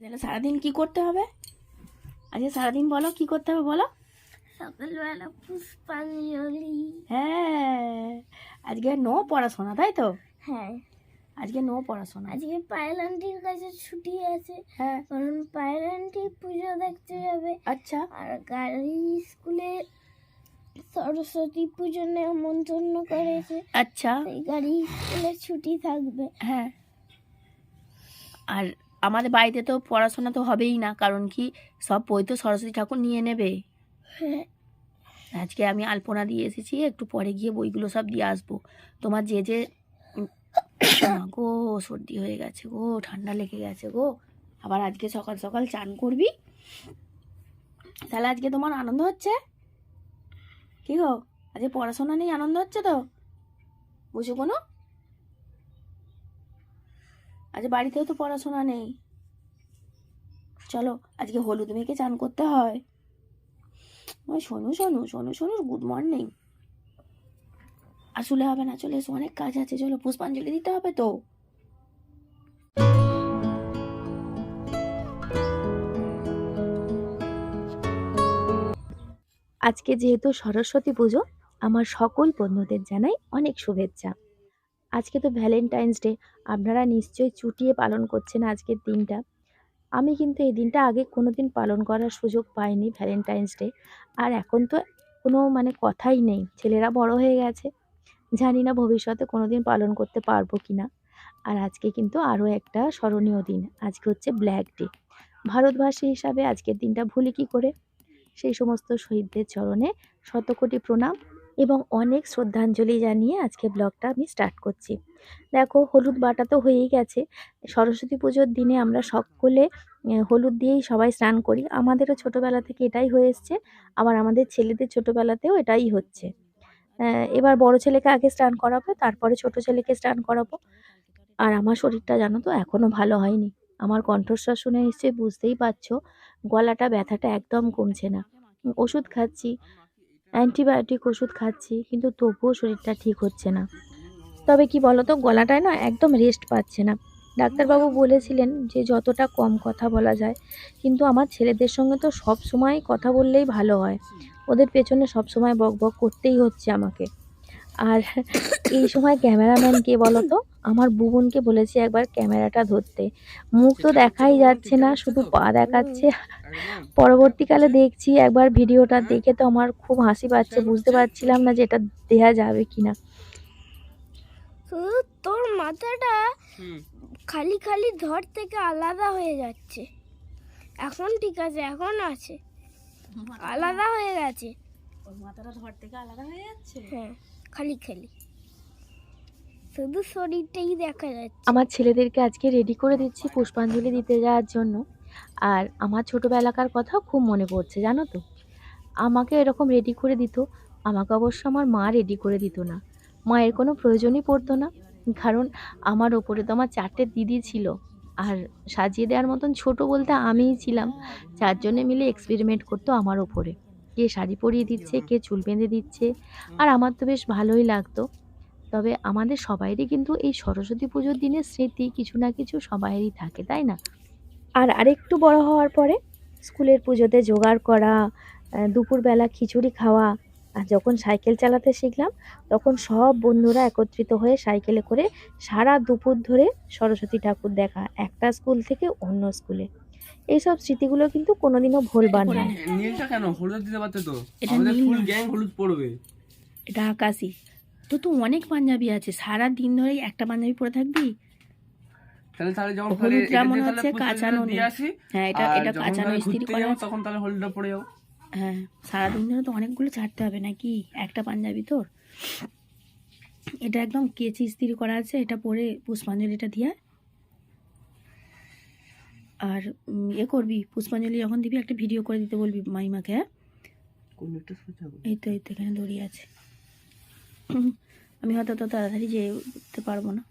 তাহলে সারাদিন কি করতে হবে? আজকে সারাদিন বলো কি করতে হবে বলো? সকালবেলা পুষ্পাঞ্জলি হ্যাঁ আজকে নো পড়াশোনা তাই তো? হ্যাঁ। আজকে নো পড়াশোনা। আজকে পায়েল আন্টির কাছে ছুটি আছে হ্যাঁ। কারণ পায়েল আন্টি পুজো দেখতে যাবে। আচ্ছা। আর গাড়ি স্কুলে সরস্বতী পুজো নেমন্তন্ন করেছে। আচ্ছা। তাই গাড়ি স্কুলে ছুটি থাকবে। হ্যাঁ। আর আমাদের বাড়িতে তো পড়াশোনা তো হবেই না কারণ কি সব বই তো সরস্বতী ঠাকুর নিয়ে নেবে। হ্যাঁ। আজকে আমি আলপনা দিয়ে এসেছি একটু পরে গিয়ে বইগুলো সব দিয়ে আসব। তোমার যে যে গো সর্দি হয়ে গেছে গো ঠান্ডা লেগে গেছে গো আবার আজকে সকাল সকাল চান করবি? তাহলে আজকে তোমার আনন্দ হচ্ছে? কি গো আজকে পড়াশোনা নেই আনন্দ হচ্ছে তো? বুঝো কোনো আজ বাড়িতেও তো পড়াশোনা নেই। চলো, আজকে হলুদ মেখে চান করতে হয়। ওই শোনো শোনো শোনো শোনো গুড মর্নিং আসলে হবে না, চলে এসো, অনেক কাজ আছে, চলো, পুষ্পাঞ্জলি দিতে হবে তো। আজকে যেহেতু সরস্বতী পুজো, আমার সকল বন্ধুদের জানাই অনেক শুভেচ্ছা। আজকে তো ভ্যালেন্টাইন্স ডে আপনারা নিশ্চয়ই চুটিয়ে পালন করছেন আজকের দিনটা। আমি কিন্তু এই দিনটা আগে কোনো দিন পালন করার সুযোগ পাইনি ভ্যালেন্টাইন্স ডে আর এখন তো কোনো মানে কথাই নেই, ছেলেরা বড় হয়ে গেছে, জানি না ভবিষ্যতে কোনো দিন পালন করতে পারব কি না আর আজকে কিন্তু আরও একটা স্মরণীয় দিন, আজকে হচ্ছে ব্ল্যাক ডে ভারতবাসী হিসাবে আজকের দিনটা ভুলি কী করে? সেই সমস্ত শহীদদের চরণে শতকোটি প্রণাম এবং অনেক শ্রদ্ধাঞ্জলি জানিয়ে আজকে ব্লগটা আমি স্টার্ট করছি। দেখো, হলুদ বাটা তো হয়েই গেছে। সরস্বতী পুজোর দিনে আমরা সকলে হলুদ দিয়েই সবাই স্নান করি। আমাদেরও ছোটোবেলা থেকে এটাই হয়ে এসছে। আবার আমাদের ছেলেদের ছোটোবেলাতেও এটাই হচ্ছে। এবার বড় ছেলেকে আগে স্নান করাবো, তারপরে ছোট ছেলেকে স্নান করাবো। আর আমার শরীরটা জানো তো এখনও ভালো হয়নি। আমার কণ্ঠস্বর শুনে নিশ্চয়ই বুঝতেই পারছ, গলাটা ব্যথাটা একদম কমছে না। ওষুধ খাচ্ছি অ্যান্টিবায়োটিক ওষুধ খাচ্ছি, কিন্তু তবুও শরীরটা ঠিক হচ্ছে না। তবে কি বলতো, গলাটায় না একদম রেস্ট পাচ্ছে না। ডাক্তারবাবু বলেছিলেন যে, যতটা কম কথা বলা যায়। কিন্তু আমার ছেলেদের সঙ্গে তো সব সময় কথা বললেই ভালো হয়। ওদের পেছনে সব সময় বক বক করতেই হচ্ছে আমাকে। আর এই সময় ক্যামেরাম্যান কে বলো তো আমার বুবনকে বলেছি একবার ক্যামেরাটা ধরতে। মুখ তো দেখাই যাচ্ছে না শুধু পা দেখাচ্ছে। পরবর্তীকালে দেখছি একবার ভিডিওটা দেখে তো আমার খুব হাসি পাচ্ছে বুঝতে পারছিলাম না যে এটা দেয়া যাবে কিনা। শুধু তোর মাথাটা খালি খালি ধর থেকে আলাদা হয়ে যাচ্ছে। এখন ঠিক আছে এখন আছে। আলাদা হয়ে গেছে। ওর মাথাটা ধর থেকে আলাদা হয়ে যাচ্ছে? হ্যাঁ খালি খালি। শুধু শরীরটাই দেখা যাচ্ছে। আমার ছেলেদেরকে আজকে রেডি করে দিচ্ছি পুষ্পাঞ্জলি দিতে যাওয়ার জন্য। আর আমার ছোটোবেলাকার কথা খুব মনে পড়ছে, জানো তো? আমাকে এরকম রেডি করে দিত। আমাকে অবশ্য আমার মা রেডি করে দিত না। মায়ের কোনো প্রয়োজনই পড়তো না। কারণ আমার ওপরে তো আমার চারটে দিদি ছিল। আর সাজিয়ে দেওয়ার মতন ছোট বলতে আমিই ছিলাম। চারজনে মিলে এক্সপেরিমেন্ট করতো আমার ওপরে। কে শাড়ি পরিয়ে দিচ্ছে, কে চুল বেঁধে দিচ্ছে। আর আমার তো বেশ ভালোই লাগতো। তবে আমাদের সবাইরই কিন্তু এই সরস্বতী পুজোর দিনের স্মৃতি কিছু না কিছু সবাইরই থাকে তাই না? আর আরেকটু বড় হওয়ার পরে স্কুলের পুজোতে জোগাড় করা দুপুরবেলা খিচুড়ি খাওয়া আর যখন সাইকেল চালাতে শিখলাম তখন সব বন্ধুরা একত্রিত হয়ে সাইকেলে করে সারা দুপুর ধরে সরস্বতী ঠাকুর দেখা একটা স্কুল থেকে অন্য স্কুলে। এইসব স্মৃতিগুলো কিন্তু কোনোদিনও ভুলবার নয়। নীলটা কেন? হলুদ দিতে পারতে তো? এটা ফুল গ্যাং হলুদ পড়বে। এটা আকাশি। তো তো অনেক পাঞ্জাবি আছে সারা দিন ধরে একটা পাঞ্জাবি পরে থাকবি? তাহলে তাহলে যখন হলুদটা মনে হচ্ছে কাঁচানো হ্যাঁ এটা এটা কাঁচানো ইস্ত্রি করা তখন তাহলে হলুদটা পরে যাব। হ্যাঁ সারাদিন ধরে তো অনেকগুলো ছাড়তে হবে নাকি? একটা পাঞ্জাবি তোর? এটা একদম কেচি ইস্ত্রি করা আছে এটা পরে পুষ্পাঞ্জলিটা দিয়ে আর এ করবি পুষ্পাঞ্জলি যখন দিবি একটা ভিডিও করে দিতে বলবি মাইমাকে হ্যাঁ? কোন একটা সোজা এই তো এই তো এখানে দড়ি আছে। আমি হয়তো তো তাড়াতাড়ি যেয়ে উঠতে পারব না।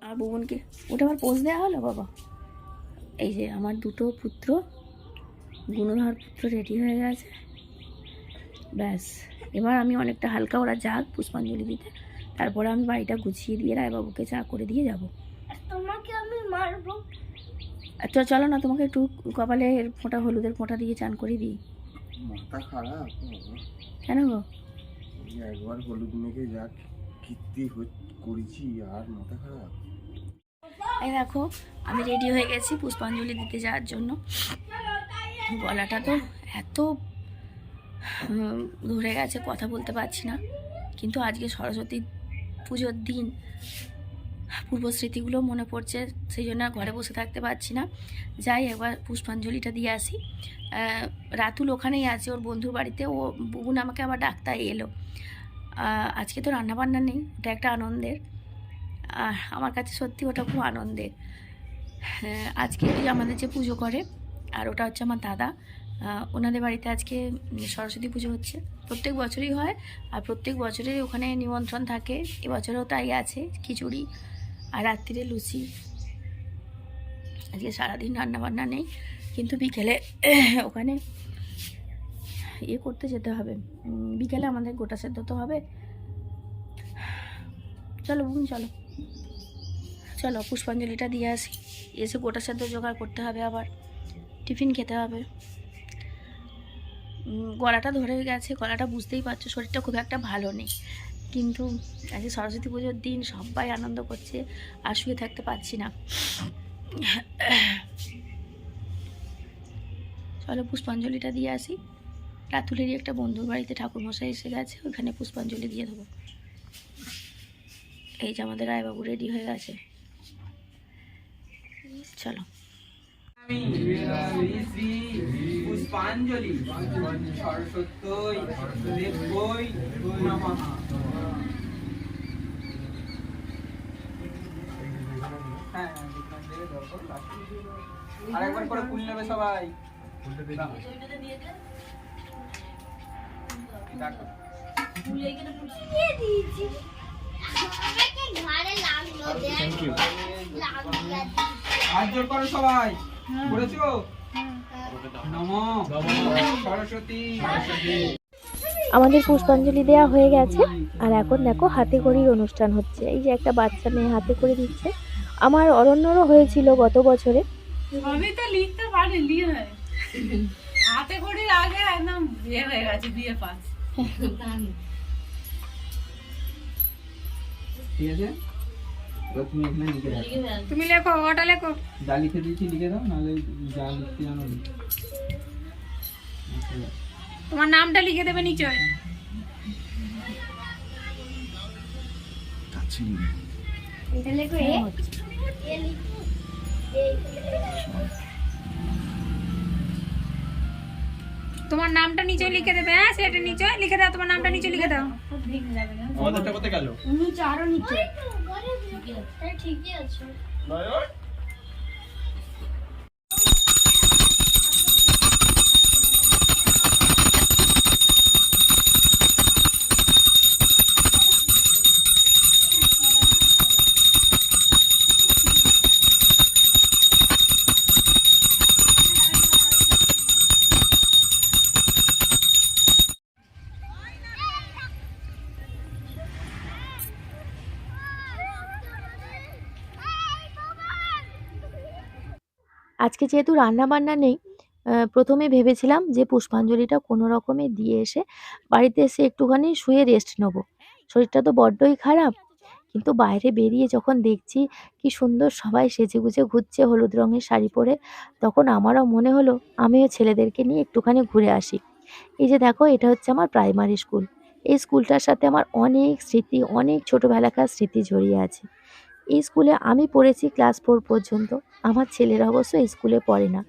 আর ভুবনকে ওটা আমার পোজ দেওয়া হলো বাবা? এই যে আমার দুটো পুত্র গুণধর পুত্র রেডি হয়ে গেছে। ব্যাস এবার আমি অনেকটা হালকা ওরা যাক পুষ্পাঞ্জলি দিতে। তারপরে আমি বাড়িটা গুছিয়ে দিয়ে রায়বাবুকে চা করে দিয়ে যাব। তোমাকে আমি মারবো। আর চ- চলো না তোমাকে একটু কপালে ফোঁটা হলুদের ফোঁটা দিয়ে চান করে দিই। মাথা খারাপ কেন গো? একবার হলুদ মেখে যা কীর্তি করেছি, আর মাথা খারাপ। এই দেখো, আমি রেডি হয়ে গেছি পুষ্পাঞ্জলি দিতে যাওয়ার জন্য। গলাটা তো এত ধরে গেছে, কথা বলতে পারছি না। কিন্তু আজকে সরস্বতী পুজোর দিন পূর্ব স্মৃতিগুলো মনে পড়ছে সেই জন্য ঘরে বসে থাকতে পারছি না। যাই একবার পুষ্পাঞ্জলিটা দিয়ে আসি। রাতুল ওখানেই আছে ওর বন্ধুর বাড়িতে। ও বুবুন আমাকে আবার ডাক্তার এলো। আজকে তো রান্নাবান্না নেই ওটা একটা আনন্দের। আর আমার কাছে সত্যি ওটা খুব আনন্দের। হ্যাঁ, আজকে আমাদের যে পুজো করে আর ওটা হচ্ছে আমার দাদা। ওনাদের বাড়িতে আজকে সরস্বতী পুজো হচ্ছে। প্রত্যেক বছরই হয় আর প্রত্যেক বছরই ওখানে নিমন্ত্রণ থাকে। এবছরেও তাই আছে খিচুড়ি। আর রাত্রিরে লুচি। আজকে সারাদিন রান্নাবান্না নেই, কিন্তু বিকেলে ওখানে ইয়ে করতে যেতে হবে। বিকেলে আমাদের গোটা সেদ্ধ তো হবে। চলো বোন, চলো। চলো, পুষ্পাঞ্জলিটা দিয়ে আসি। এসে গোটা সেদ্ধ জোগাড় করতে হবে আবার। টিফিন খেতে হবে। গলাটা ধরে গেছে, গলাটা বুঝতেই পারছ, শরীরটা খুব একটা ভালো নেই। কিন্তু আজকে সরস্বতী পুজোর দিন সবাই আনন্দ করছে, আর শুয়ে থাকতে পারছি না। চলো পুষ্পাঞ্জলিটা দিয়ে আসি। রাতুলেরই একটা বন্ধুর বাড়িতে ঠাকুরমশাই এসে গেছে ওখানে পুষ্পাঞ্জলি দিয়ে দেবো। এই যে আমাদের রায়বাবু রেডি হয়ে গেছে। চলো। পুষ্পাঞ্জলি সরস্বতী দেবই নমঃ। হ্যাঁ আরেকবার করে কুল নেবে সবাই। হাত জোর করো সবাই। করেছ? নম সরস্বতী। আমাদের পুষ্পাঞ্জলি দেওয়া হয়ে গেছে আর এখন দেখো হাতে করির অনুষ্ঠান হচ্ছে। এই যে একটা বাচ্চা মেয়ে হাতে করে দিচ্ছে। আমার অরণ্যরও হয়েছিল গত বছরে। আমি তো লিখতে পারি হাতে করে আগে একদম বিয়ে হয়ে গেছে বিয়ে পাস। ঠিক আছে? তুমি এখানে লিখে দাও তুমি লেখো ওটা লেখো। যা লিখে দিয়েছি লিখে দাও নাহলে যা লিখতে জানো তোমার নামটা লিখে দেবে নিচয়। তোমার নামটা নিচে লিখে দেবে হ্যাঁ সেটা নিচে লিখে দাও তোমার নামটা নিচে লিখে দাও। আমাদেরটা কোথায় গেল? নিচে আরও নিচে। ঠিকই আছে। আজকে যেহেতু রান্না বান্না নেই প্রথমে ভেবেছিলাম যে পুষ্পাঞ্জলিটা কোনো রকমে দিয়ে এসে বাড়িতে এসে একটুখানি শুয়ে রেস্ট নেব। শরীরটা তো বড্ডই খারাপ, কিন্তু বাইরে বেরিয়ে যখন দেখছি কি সুন্দর সবাই সেজেগুজে ঘুরছে হলুদ রঙের শাড়ি পরে, তখন আমারও মনে হলো আমিও ছেলেদেরকে নিয়ে একটুখানি ঘুরে আসি। এই যে দেখো, এটা হচ্ছে আমার প্রাইমারি স্কুল এই স্কুলটার সাথে আমার অনেক স্মৃতি, অনেক ছোটোবেলাকার স্মৃতি জড়িয়ে আছে। এই স্কুলে আমি পড়েছি ক্লাস ফোর পর্যন্ত। আমার ছেলেরা অবশ্য স্কুলে পড়ে না।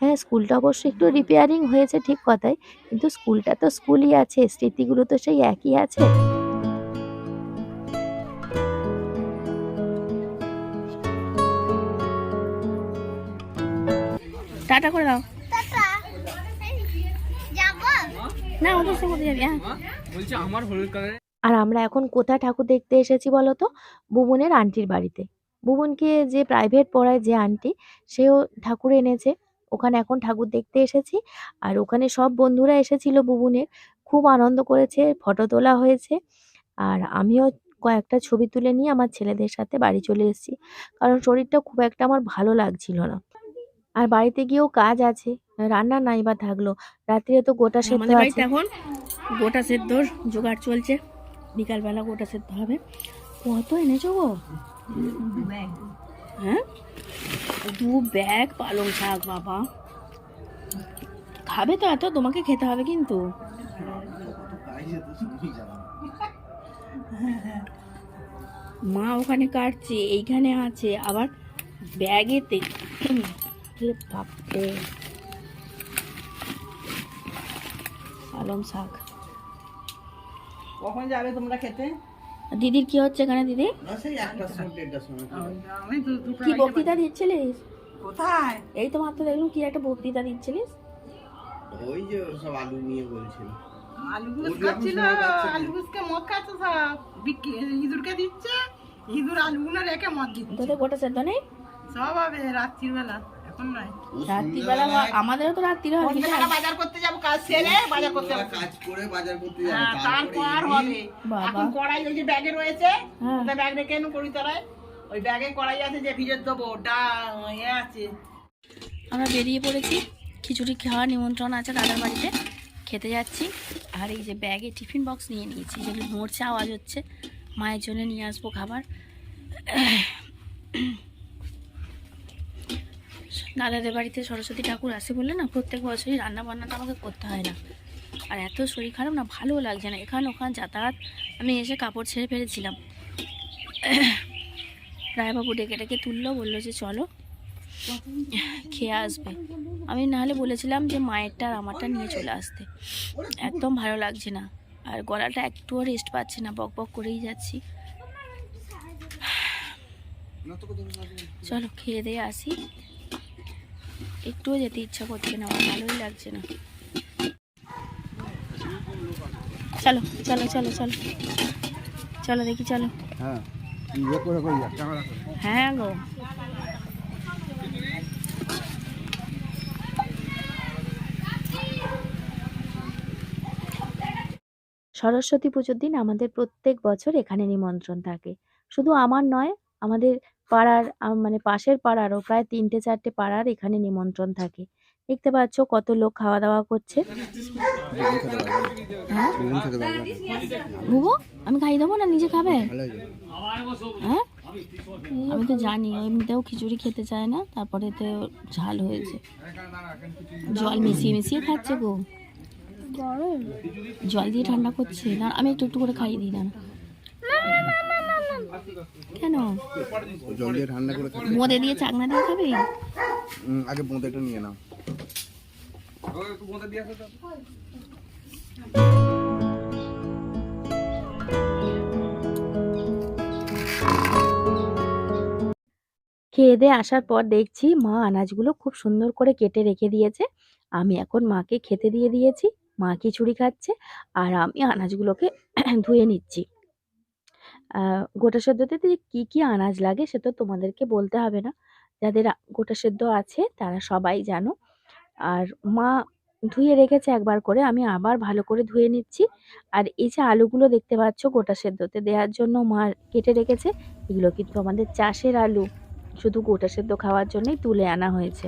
হ্যাঁ স্কুলটা অবশ্য একটু রিপেয়ারিং হয়েছে ঠিক কথাই কিন্তু স্কুলটা তো স্কুলই আছে স্মৃতিগুলো তো সেই একই আছে। টাটা করে দাও। না ওদের কোথায় যাবি? হ্যাঁ। বলছি আমার হলুদ কালারের আর আমরা এখন কোথায় ঠাকুর দেখতে এসেছি বলো তো? বুবনের আন্টির বাড়িতে। বুবনকে যে প্রাইভেট পড়ায় যে আন্টি সেও ঠাকুর এনেছে। ওখানে এখন ঠাকুর দেখতে এসেছি। আর ওখানে সব বন্ধুরা এসেছিল বুবনের। খুব আনন্দ করেছে ফটো তোলা হয়েছে। আর আমিও কয়েকটা ছবি তুলে নিয়ে আমার ছেলেদের সাথে বাড়ি চলে এসেছি। কারণ শরীরটা খুব একটা আমার ভালো লাগছিল না। আর বাড়িতে গিয়েও কাজ আছে রান্না নাই বা থাকল। রাত্রে তো গোটা সেদ্ধ আছে। এখন গোটা সেদ্ধর জোগাড় চলছে। বিকালবেলা গোটা সেদ্ধ হবে। কত এনেছো গো? হ্যাঁ? দু ব্যাগ পালং শাক, বাবা। খাবে তো এত, তোমাকে খেতে হবে কিন্তু। মা ওখানে কাটছে, এইখানে আছে, আবার ব্যাগেতে। এ পালং শাক। কখন যাবে তোমরা খেতে? দিদির কি হচ্ছে এখানে দিদি? কি বক্তৃতা দিচ্ছিলিস? কোথায়? এই তো মাত্র দেখলাম কি একটা বক্তৃতা দিচ্ছিলিস। ওই যে সব আলু নিয়ে বলছিল। আলু গুলো খাচ্ছিল সময় আলু গুলোকে মদ খাচ্ছে সব বিক্রি ইঁদুরকে দিচ্ছে ইঁদুর আলুগুলো রেখে মদ দিচ্ছে। তোদের গোটা সেদ্ধ নেই? সব হবে রাত্রির বেলা এখন নয় রাত্রিবেলা আমাদেরও তো রাত্রিরে হয় বাজার করতে যাব কাজ সেরে বাজার করতে যাব। কাজ করে বাজার করতে হ্যাঁ, যাবে তারপর হবে। এখন কড়াই ওই যে ব্যাগে রয়েছে হ্যাঁ। ওটা ব্যাগ রেখে করি ওই ব্যাগে কড়াই আছে যে ভিজে দেবো ডা ইয়ে আছে। আমরা বেরিয়ে পড়েছি খিচুড়ি খাওয়ার নিমন্ত্রণ আছে দাদার বাড়িতে। খেতে যাচ্ছি আর এই যে ব্যাগে টিফিন বক্স নিয়ে নিয়েছি যেগুলো নড়ছে আওয়াজ হচ্ছে মায়ের জন্য নিয়ে আসব খাবার। দাদাদের বাড়িতে সরস্বতী ঠাকুর আসে বললে না, প্রত্যেক বছরই রান্না বান্নাটা আমাকে করতে হয় না। আর এত শরীর খারাপ না, ভালো লাগছে না। এখান ওখান যাতায়াত, আমি এসে কাপড় ছেড়ে ফেলেছিলাম। রায়বাবু ডেকে ডেকে তুললো, বলল যে চলো, খেয়ে আসবে। আমি নাহলে বলেছিলাম যে মায়েরটা আর আমারটা নিয়ে চলে আসতে। একদম ভালো লাগছে না। আর গলাটা একটুও রেস্ট পাচ্ছে না, বক বক করেই যাচ্ছি। চলো, খেয়ে দিয়ে আসি। একটুও যেতে ইচ্ছা করছে না আমার ভালোই লাগছে না। চলো চলো চলো চলো। চলো দেখি চলো। হ্যাঁ ইয়ে হ্যাঁ গো। সরস্বতী পুজোর দিন আমাদের প্রত্যেক বছর এখানে নিমন্ত্রণ থাকে। শুধু আমার নয় আমাদের পাড়ার মানে পাশের পাড়ারও প্রায় তিনটে চারটে পাড়ার এখানে নিমন্ত্রণ থাকে। দেখতে পাচ্ছ কত লোক খাওয়া দাওয়া করছে। হ্যাঁ? বুবু আমি খাইয়ে দেবো না? নিজে খাবে? হ্যাঁ? আমি তো জানি এমনিতেও খিচুড়ি খেতে চায় না তারপরে তো ঝাল হয়েছে। জল মিশিয়ে মিশিয়ে খাচ্ছে গো। জল দিয়ে ঠান্ডা করছে। না আমি একটু একটু করে খাইয়ে দিই না কেন? জল দিয়ে ঠান্ডা করে খেতে বোঁদে দিয়ে চাকনা দিয়ে খাবে? আগে বোঁদেটা নিয়ে নাও। খেয়ে দিয়ে আসার পর দেখছি মা আনাজগুলো খুব সুন্দর করে কেটে রেখে দিয়েছে। আমি এখন মাকে খেতে দিয়ে দিয়েছি মা খিচুড়ি খাচ্ছে আর আমি আনাজগুলোকে ধুয়ে নিচ্ছি। গোটা সেদ্ধতে কী কী আনাজ লাগে সে তো তোমাদেরকে বলতে হবে না। যাদের গোটা সেদ্ধ আছে তারা সবাই জানো। আর মা ধুয়ে রেখেছে একবার করে, আমি আবার ভালো করে ধুয়ে নিচ্ছি। আর এই যে আলুগুলো দেখতে পাচ্ছ গোটা সেদ্ধতে দেওয়ার জন্য মা কেটে রেখেছে, এগুলো কিন্তু আমাদের চাষের আলু। শুধু গোটা সেদ্ধ খাওয়ার জন্যই তুলে আনা হয়েছে।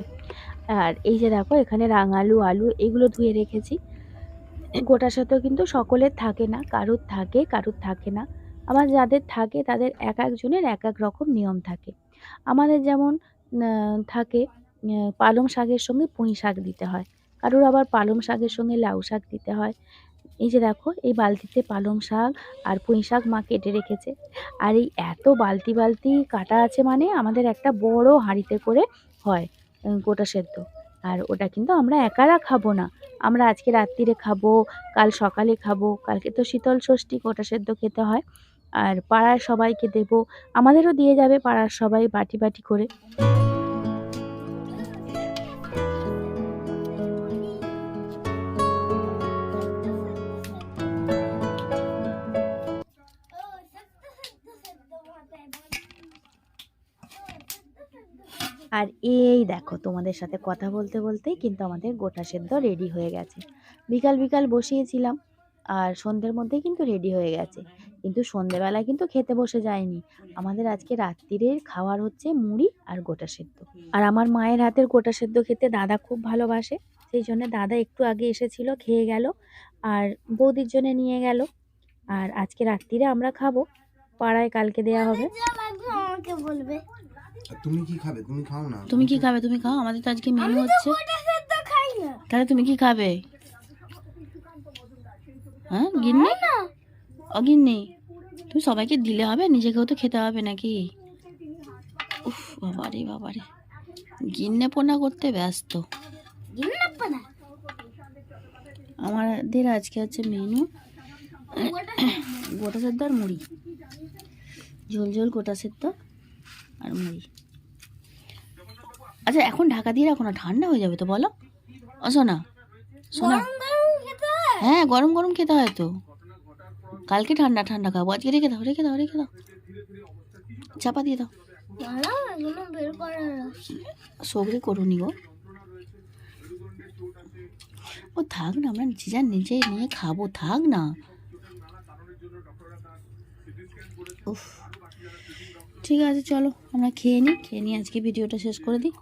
আর এই যে দেখো এখানে রাঙালু, আলু এগুলো ধুয়ে রেখেছি। গোটা সেদ্ধ কিন্তু সকলের থাকে না, কারুর থাকে কারুর থাকে না। আবার যাদের থাকে তাদের এক একজনের এক এক রকম নিয়ম থাকে। আমাদের যেমন থাকে পালং শাকের সঙ্গে পুঁই শাক দিতে হয়। কারুর আবার পালং শাকের সঙ্গে লাউ শাক দিতে হয়। এই যে দেখো, এই বালতিতে পালং শাক আর পুঁই শাক মা কেটে রেখেছে। আর এই এত বালতি বালতি কাটা আছে মানে আমাদের একটা বড় হাঁড়িতে করে হয় গোটা সেদ্ধ। আর ওটা কিন্তু আমরা একারা খাব না। আমরা আজকে রাত্রিরে খাব, কাল সকালে খাব, কালকে তো শীতল ষষ্ঠী গোটা সেদ্ধ খেতে হয়। আর পাড়ার সবাইকে দেবো। আমাদেরও দিয়ে যাবে পাড়ার সবাই বাটি বাটি করে। আর এই দেখো, তোমাদের সাথে কথা বলতে বলতেই কিন্তু আমাদের গোটা সেদ্ধ রেডি হয়ে গেছে। বিকাল বিকাল বসিয়েছিলাম। আর সন্ধ্যের মধ্যেই কিন্তু রেডি হয়ে গেছে। কিন্তু সন্ধেবেলা কিন্তু খেতে বসে যায়নি। আমাদের আজকে রাত্রিরের খাওয়ার হচ্ছে মুড়ি আর গোটা সেদ্ধ। আর আমার মায়ের হাতের গোটা সেদ্ধ খেতে দাদা খুব ভালোবাসে। সেই জন্য দাদা একটু আগে এসেছিল খেয়ে গেল আর বৌদির জন্য নিয়ে গেল। আর আজকে রাত্রিরে আমরা খাব। পাড়ায় কালকে দেয়া হবে। আমাকে বলবে। তুমি কি খাবে? তুমি খাও না। তুমি কি খাবে? তুমি খাও? আমাদের তো আজকে মেনু হচ্ছে তাহলে তুমি কি খাবে? হ্যাঁ গিন্নি? ও গিন্নি তুমি সবাইকে দিলে হবে? নিজেকেও তো খেতে হবে নাকি? উফ বাবারে বাবারে। গিন্নে পোনা করতে ব্যস্ত। আমাদের আজকে হচ্ছে মেনু গোটা সেদ্ধ আর মুড়ি। ঝোল ঝোল গোটা সেদ্ধ আর মুড়ি। আচ্ছা এখন ঢাকা দিয়ে রাখো না ঠান্ডা হয়ে যাবে তো বলো। ও সোনা সোনা। হ্যাঁ গরম গরম খেতে হয় তো। কালকে ঠান্ডা ঠান্ডা খাব। আজকে রেখে দাও রেখে দাও রেখে দাও। চাপা দিয়ে দাও। দাঁড়াও এগুলো বের করার আছে। সগড়ে করুনি গো। ও থাক না আমরা যে যা নিজে নিয়ে খাব থাক না। উফ। ঠিক আছে চলো আমরা খেয়ে নিই খেয়ে নিয়ে আজকে ভিডিওটা শেষ করে দিই।